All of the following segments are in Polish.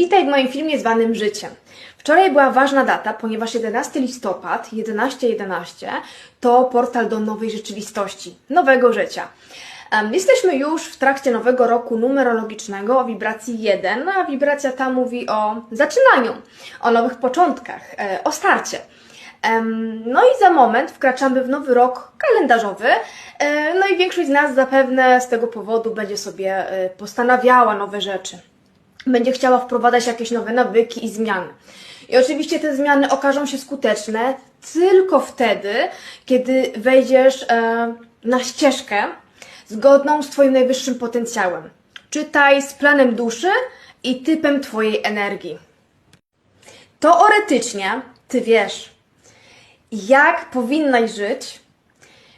Witaj w moim filmie zwanym Życiem. Wczoraj była ważna data, ponieważ 11 listopad, 11.11 to portal do nowej rzeczywistości, nowego życia. Jesteśmy już w trakcie nowego roku numerologicznego o wibracji 1, a wibracja ta mówi o zaczynaniu, o nowych początkach, e, o starcie. No i za moment wkraczamy w nowy rok kalendarzowy. e, No i większość z nas zapewne z tego powodu będzie sobie e, postanawiała nowe rzeczy będzie chciała wprowadzać jakieś nowe nawyki i zmiany. I oczywiście te zmiany okażą się skuteczne tylko wtedy, kiedy wejdziesz e, na ścieżkę zgodną z Twoim najwyższym potencjałem. Czytaj z planem duszy i typem Twojej energii. Teoretycznie Ty wiesz, jak powinnaś żyć,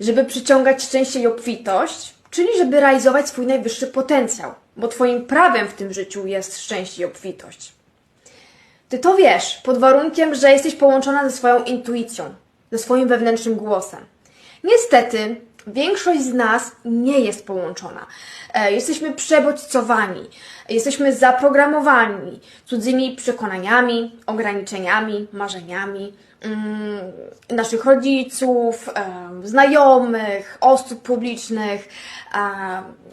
żeby przyciągać szczęście i obfitość, czyli żeby realizować swój najwyższy potencjał, bo Twoim prawem w tym życiu jest szczęście i obfitość. Ty to wiesz, pod warunkiem, że jesteś połączona ze swoją intuicją, ze swoim wewnętrznym głosem. Niestety, większość z nas nie jest połączona. E, jesteśmy przebodźcowani, jesteśmy zaprogramowani cudzymi przekonaniami, ograniczeniami, marzeniami mm, naszych rodziców, em, znajomych, osób publicznych,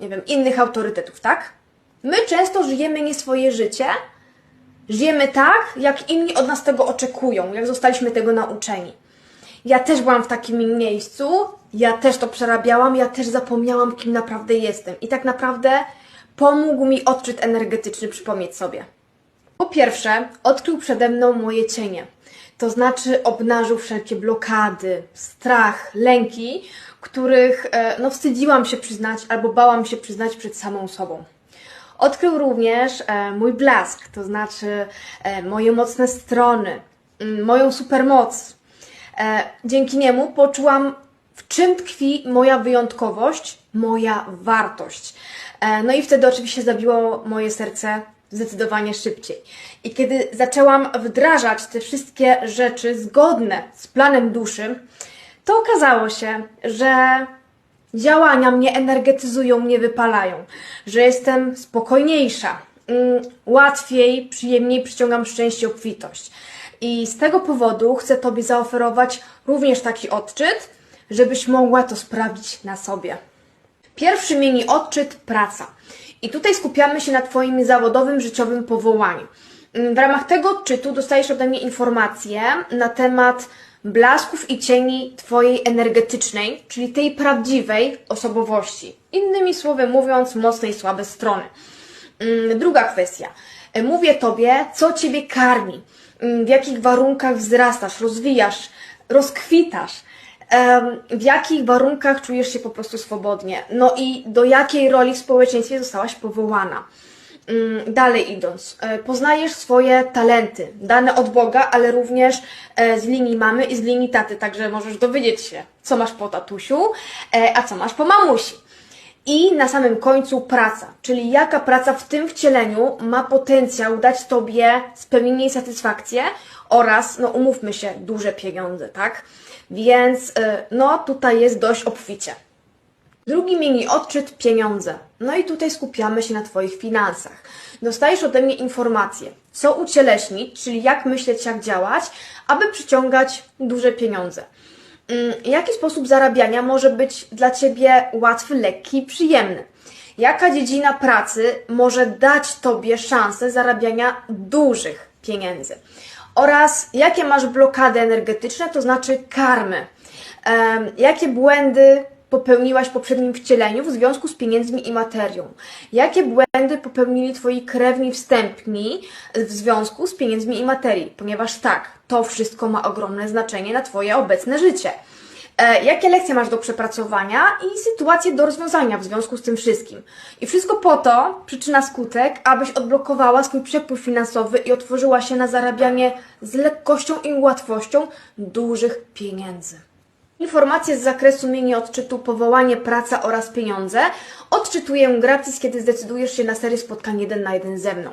nie wiem, innych autorytetów, tak? My często żyjemy nie swoje życie, Żyjemy tak, jak inni od nas tego oczekują, jak zostaliśmy tego nauczeni. Ja też byłam w takim miejscu, ja też to przerabiałam, ja też zapomniałam, kim naprawdę jestem. I tak naprawdę pomógł mi odczyt energetyczny przypomnieć sobie. Po pierwsze, odkrył przede mną moje cienie. To znaczy obnażył wszelkie blokady, strach, lęki, których e, no, wstydziłam się przyznać albo bałam się przyznać przed samą sobą. Odkrył również e, mój blask, to znaczy e, moje mocne strony, moją supermoc. E, dzięki niemu poczułam, w czym tkwi moja wyjątkowość, moja wartość. E, no i wtedy oczywiście zabiło moje serce zdecydowanie szybciej. I kiedy zaczęłam wdrażać te wszystkie rzeczy zgodne z planem duszy, to okazało się, że działania mnie energetyzują, mnie wypalają, że jestem spokojniejsza, mm, łatwiej, przyjemniej przyciągam szczęście, obfitość. I z tego powodu chcę Tobie zaoferować również taki odczyt, żebyś mogła to sprawdzić na sobie. Pierwszy mini odczyt praca. I tutaj skupiamy się na Twoim zawodowym, życiowym powołaniu. Mm, W ramach tego odczytu dostajesz ode mnie informacje na temat blasków i cieni Twojej energetycznej, czyli tej prawdziwej osobowości. Innymi słowy mówiąc, mocne i słabe strony. Mm, Druga kwestia. E, Mówię Tobie, co Ciebie karmi, w jakich warunkach wzrastasz, rozwijasz, rozkwitasz, w jakich warunkach czujesz się po prostu swobodnie, no i do jakiej roli w społeczeństwie zostałaś powołana. Mm, Dalej idąc, e, poznajesz swoje talenty, dane od Boga, ale również e, z linii mamy i z linii taty, także możesz dowiedzieć się, co masz po tatusiu, e, a co masz po mamusi. I na samym końcu praca, czyli jaka praca w tym wcieleniu ma potencjał dać Tobie spełnienie i satysfakcję oraz, no umówmy się, duże pieniądze, tak? Więc, y, no tutaj jest dość obficie. Drugi mini odczyt pieniądze. No i tutaj skupiamy się na Twoich finansach. Dostajesz ode mnie informacje, co ucieleśnić, czyli jak myśleć, jak działać, aby przyciągać duże pieniądze. Mm, Jaki sposób zarabiania może być dla Ciebie łatwy, lekki i przyjemny? Jaka dziedzina pracy może dać Tobie szansę zarabiania dużych pieniędzy? Oraz jakie masz blokady energetyczne, to znaczy karmy? Jakie błędy popełniłaś w poprzednim wcieleniu w związku z pieniędzmi i materią? Jakie błędy popełnili Twoi krewni wstępni w związku z pieniędzmi i materią? Ponieważ tak, to wszystko ma ogromne znaczenie na Twoje obecne życie. E, jakie lekcje masz do przepracowania i sytuacje do rozwiązania w związku z tym wszystkim. I wszystko po to, przyczyna skutek, abyś odblokowała swój przepływ finansowy i otworzyła się na zarabianie z lekkością i łatwością dużych pieniędzy. Informacje z zakresu mini odczytu powołanie, praca oraz pieniądze odczytuję gratis, kiedy zdecydujesz się na serię spotkań jeden na jeden ze mną.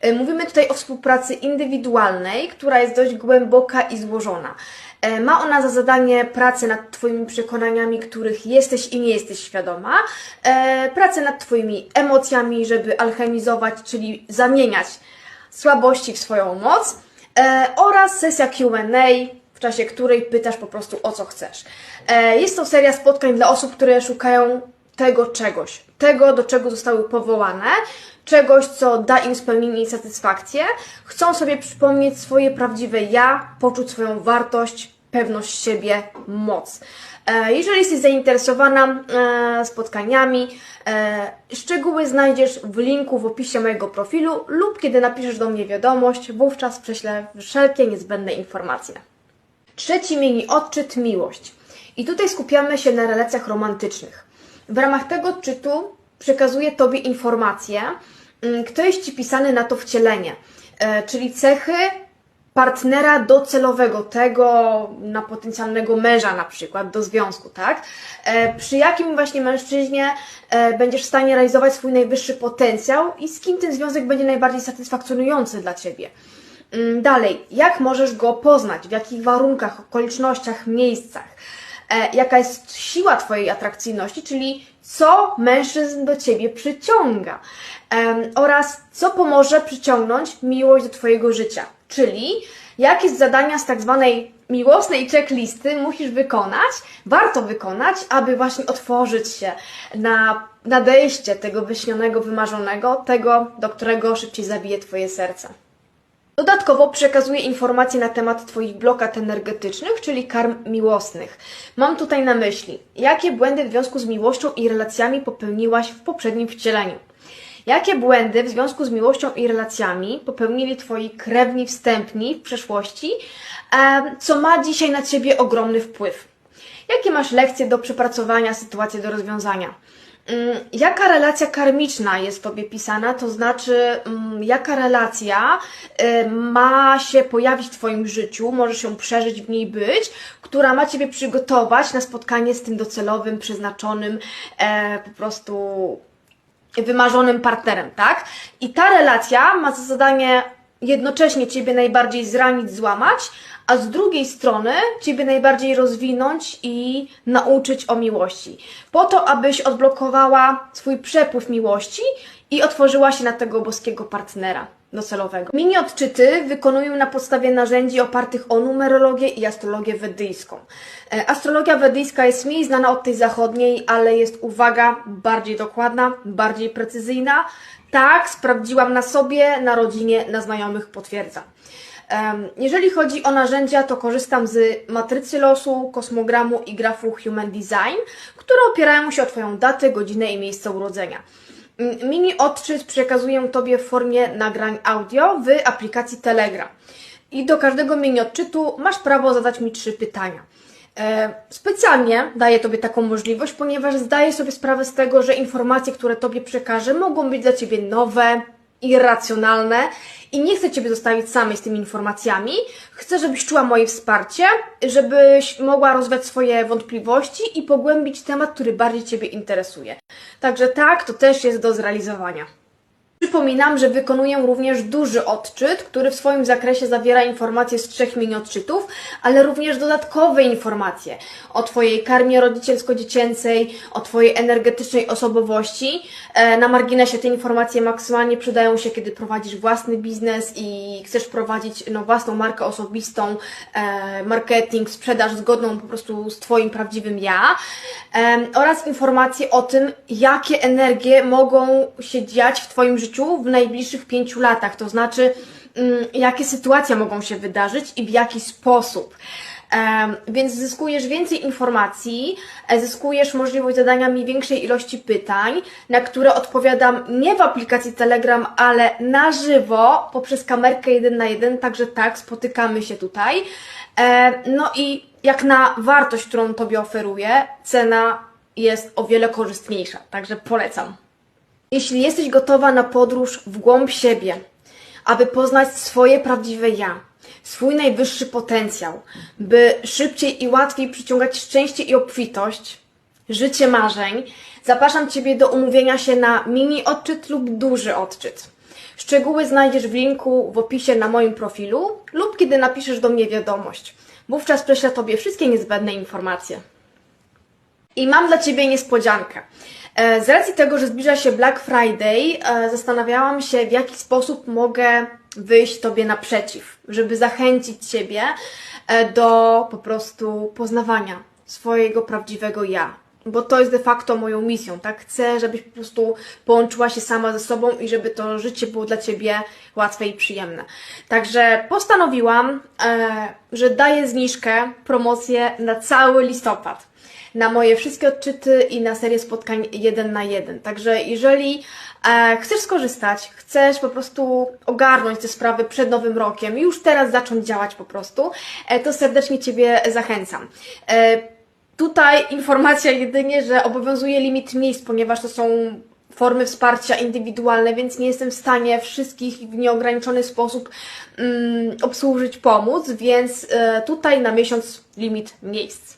E, Mówimy tutaj o współpracy indywidualnej, która jest dość głęboka i złożona. E, Ma ona za zadanie pracę nad Twoimi przekonaniami, których jesteś i nie jesteś świadoma, e, pracę nad Twoimi emocjami, żeby alchemizować, czyli zamieniać słabości w swoją moc oraz sesja QA, w czasie której pytasz po prostu o co chcesz. E, jest to seria spotkań dla osób, które szukają tego czegoś, tego do czego zostały powołane, czegoś, co da im spełnienie i satysfakcję, chcą sobie przypomnieć swoje prawdziwe ja, poczuć swoją wartość, pewność siebie, moc. E, Jeżeli jesteś zainteresowana e, spotkaniami, szczegóły znajdziesz w linku w opisie mojego profilu lub kiedy napiszesz do mnie wiadomość, wówczas prześlę wszelkie niezbędne informacje. Trzeci mini odczyt miłość. I tutaj skupiamy się na relacjach romantycznych. W ramach tego odczytu przekazuję Tobie informacje, mm, kto jest Ci pisany na to wcielenie, e, czyli cechy partnera docelowego, tego na potencjalnego męża na przykład, do związku, tak? E, przy jakim właśnie mężczyźnie e, będziesz w stanie realizować swój najwyższy potencjał i z kim ten związek będzie najbardziej satysfakcjonujący dla Ciebie. Dalej, jak możesz go poznać, w jakich warunkach, okolicznościach, miejscach, e, jaka jest siła Twojej atrakcyjności, czyli co mężczyzn do Ciebie przyciąga? Oraz co pomoże przyciągnąć miłość do Twojego życia, czyli jakie zadania z tak zwanej miłosnej checklisty musisz wykonać, warto wykonać, aby właśnie otworzyć się na nadejście tego wyśnionego, wymarzonego, tego, do którego szybciej zabije Twoje serce. Dodatkowo przekazuję informacje na temat Twoich blokad energetycznych, czyli karm miłosnych. Mam tutaj na myśli, jakie błędy w związku z miłością i relacjami popełniłaś w poprzednim wcieleniu. Jakie błędy w związku z miłością i relacjami popełnili Twoi krewni wstępni w przeszłości, co ma dzisiaj na Ciebie ogromny wpływ? Jakie masz lekcje do przepracowania, sytuacje do rozwiązania? Mm, Jaka relacja karmiczna jest Tobie pisana, to znaczy, mm, jaka relacja y, ma się pojawić w Twoim życiu, może się przeżyć, w niej być, która ma Ciebie przygotować na spotkanie z tym docelowym, przeznaczonym, e, po prostu wymarzonym partnerem, tak? I ta relacja ma za zadanie jednocześnie Ciebie najbardziej zranić, złamać, a z drugiej strony Ciebie najbardziej rozwinąć i nauczyć o miłości. Po to, abyś odblokowała swój przepływ miłości i otworzyła się na tego boskiego partnera docelowego. Mini odczyty wykonuję na podstawie narzędzi opartych o numerologię i astrologię wedyjską. E, Astrologia wedyjska jest mniej znana od tej zachodniej, ale jest, uwaga, bardziej dokładna, bardziej precyzyjna. Tak, sprawdziłam na sobie, na rodzinie, na znajomych, potwierdzam. Jeżeli chodzi o narzędzia, to korzystam z matrycy losu, kosmogramu i grafu Human Design, które opierają się o Twoją datę, godzinę i miejsce urodzenia. Mini odczyt przekazuję Tobie w formie nagrań audio w aplikacji Telegram. I do każdego mini odczytu masz prawo zadać mi trzy pytania. E, Specjalnie daję Tobie taką możliwość, ponieważ zdaję sobie sprawę z tego, że informacje, które Tobie przekażę, mogą być dla Ciebie nowe, irracjonalne i nie chcę Ciebie zostawić samej z tymi informacjami. Chcę, żebyś czuła moje wsparcie, żebyś mogła rozwiać swoje wątpliwości i pogłębić temat, który bardziej Ciebie interesuje. Także tak, to też jest do zrealizowania. Przypominam, że wykonuję również duży odczyt, który w swoim zakresie zawiera informacje z trzech mini odczytów, ale również dodatkowe informacje o Twojej karmie rodzicielsko-dziecięcej, o Twojej energetycznej osobowości. E, Na marginesie te informacje maksymalnie przydają się, kiedy prowadzisz własny biznes i chcesz prowadzić no, własną markę osobistą, e, marketing, sprzedaż zgodną po prostu z Twoim prawdziwym ja Em, oraz informacje o tym, jakie energie mogą się dziać w Twoim życiu w najbliższych pięciu latach, to znaczy mm, jakie sytuacje mogą się wydarzyć i w jaki sposób. Więc zyskujesz więcej informacji, e, zyskujesz możliwość zadania mi większej ilości pytań, na które odpowiadam nie w aplikacji Telegram, ale na żywo poprzez kamerkę jeden na jeden, także tak, spotykamy się tutaj. E, No i jak na wartość, którą Tobie oferuję, cena jest o wiele korzystniejsza, także polecam. Jeśli jesteś gotowa na podróż w głąb siebie, aby poznać swoje prawdziwe ja, swój najwyższy potencjał, by szybciej i łatwiej przyciągać szczęście i obfitość, życie marzeń, zapraszam Ciebie do umówienia się na mini odczyt lub duży odczyt. Szczegóły znajdziesz w linku w opisie na moim profilu lub kiedy napiszesz do mnie wiadomość. Wówczas prześlę Tobie wszystkie niezbędne informacje. I mam dla Ciebie niespodziankę. E, Z racji tego, że zbliża się Black Friday, e, zastanawiałam się, w jaki sposób mogę wyjść Tobie naprzeciw, żeby zachęcić Ciebie e, do po prostu poznawania swojego prawdziwego ja. Bo to jest de facto moją misją, tak? Chcę, żebyś po prostu połączyła się sama ze sobą i żeby to życie było dla Ciebie łatwe i przyjemne. Także postanowiłam, że daję zniżkę, promocję na cały listopad na moje wszystkie odczyty i na serię spotkań jeden na jeden. Także jeżeli e, chcesz skorzystać, chcesz po prostu ogarnąć te sprawy przed nowym rokiem już teraz zacząć działać po prostu, e, to serdecznie Ciebie zachęcam. E, tutaj informacja jedynie, że obowiązuje limit miejsc, ponieważ to są formy wsparcia indywidualne, więc nie jestem w stanie wszystkich w nieograniczony sposób mm, obsłużyć, pomóc, więc e, tutaj na miesiąc limit miejsc.